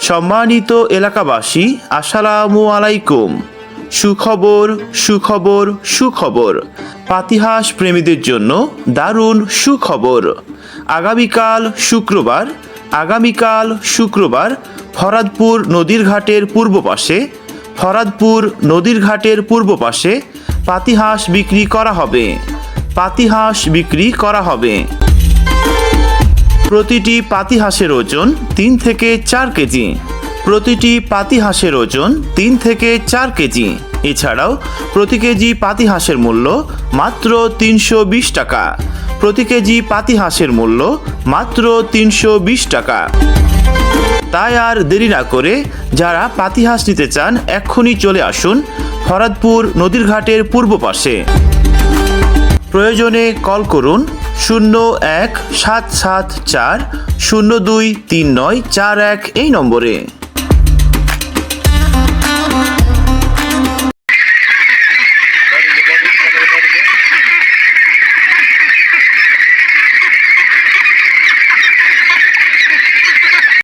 সম্মানিত এলাকাবাসী, আসসালামু আলাইকুম। সুখবর সুখবর সুখবর। পাতিহাস প্রেমীদের জন্য দারুণ সুখবর। আগামীকাল শুক্রবার আগামীকাল শুক্রবার ফরাদপুর নদীর ঘাটের পূর্ব পাশে, ফরাদপুর নদীর ঘাটের পূর্ব পাশে পাতিহাঁস বিক্রি করা হবে। পাতিহাঁস বিক্রি করা হবে। প্রতিটি পাতি হাঁসের ওজন তিন থেকে চার কেজি। প্রতিটি পাতি হাঁসের ওজন তিন থেকে চার কেজি। এছাড়াও প্রতি কেজি পাতি হাঁসের মূল্য মাত্র তিনশো বিশ টাকা। প্রতি কেজি পাতি হাঁসের মূল্য মাত্র তিনশো বিশ টাকা। তাই আর দেরি না করে যারা পাতি হাঁস নিতে চান, এক্ষুনি চলে আসুন ফরাদপুর নদীর ঘাটের পূর্ব পাশে। প্রয়োজনে কল করুন শূন্য এক সাত সাত চার, শূন্য দুই তিন নয় চার এক এই নম্বরে।